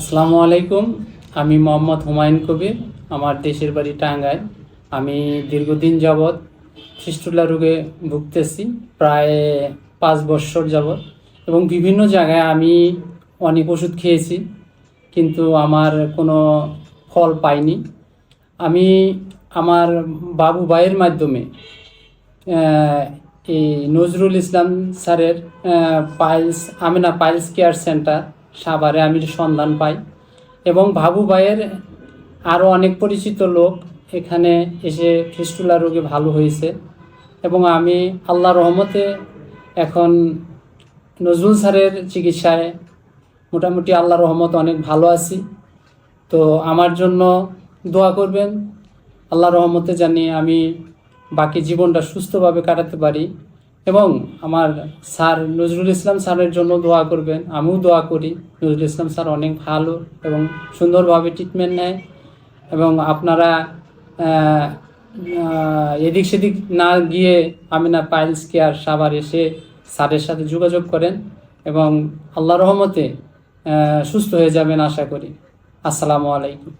আসসালামু আলাইকুম। আমি মোহাম্মদ হুমায়ুন কবির, আমার দেশের বাড়ি টাঙ্গায় আমি দীর্ঘদিন যাবৎ ফিস্টুলা রোগে ভুগতেছি, প্রায় পাঁচ বছর যাবৎ। এবং বিভিন্ন জায়গায় আমি অনেক ওষুধ খেয়েছি, কিন্তু আমার কোনো ফল পাইনি। আমি আমার বাবু ভাইয়ের মাধ্যমে এই নজরুল ইসলাম স্যারের piles, Amina piles care centre সাভারে আমি সন্ধান পাই। এবং ভাবু ভাইয়ের আরও অনেক পরিচিত লোক এখানে এসে ফিস্টুলা রোগে ভালো হয়েছে। এবং আমি আল্লাহ রহমতে এখন নজরুল স্যারের চিকিৎসায় মোটামুটি আল্লাহ রহমত অনেক ভালো আছি। তো আমার জন্য দোয়া করবেন। আল্লাহ রহমতে জানি আমি বাকি জীবনটা সুস্থভাবে কাটাতে পারি। এবং আমার স্যার নজরুল ইসলাম স্যারের জন্য দোয়া করবেন। আমিও দোয়া করি। নজরুল ইসলাম স্যার অনেক ভালো এবং সুন্দরভাবে ট্রিটমেন্ট নেয় এবং আপনারা এদিক সেদিক না গিয়ে আমিনা পাইলস কেয়ার সাভার এসে স্যারের সাথে যোগাযোগ করেন এবং আল্লাহ রহমতে সুস্থ হয়ে যাবেন আশা করি। আসসালামু আলাইকুম।